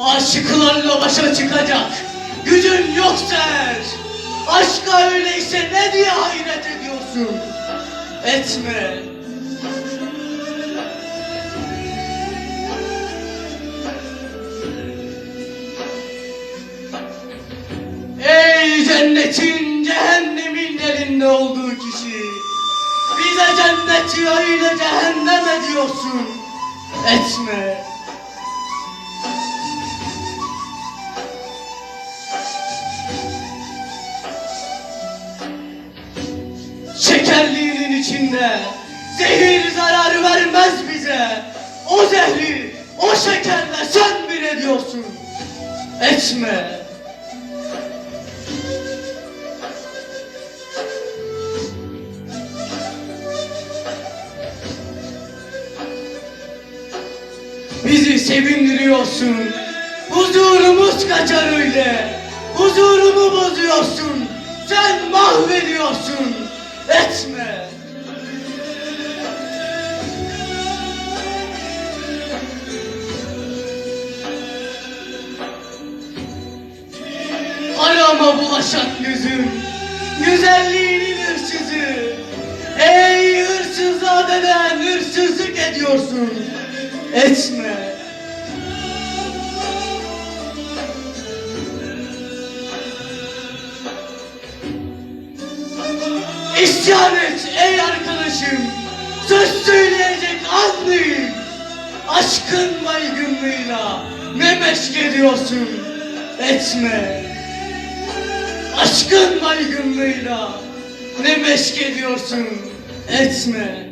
Aşıklarla başa çıkacak gücün yoksa eğer, Aşka öyleyse ne diye hayret ediyorsun? Etme. Ey cennetin cehennemin elinde olduğu kişi Bize cenneti öyle cehennem ediyorsun. Etme Şekerliğinin içinde Zehir zarar vermez bize O zehri o şekerle sen bir ediyorsun Etme Bizi sevindiriyorsun. Huzurumuz kaçar öyle. Huzurumu bozuyorsun. Sen mahvediyorsun. Etme. Arama bulaşan yüzüm. Güzelliğinin hırsızı. Ey hırsızadeden hırsızlık ediyorsun. Etme. İsyan et ey arkadaşım. Söz söyleyecek anlayın. Aşkın baygınlığıyla ne meşk ediyorsun? Etme. Aşkın baygınlığıyla ne meşk ediyorsun? Etme.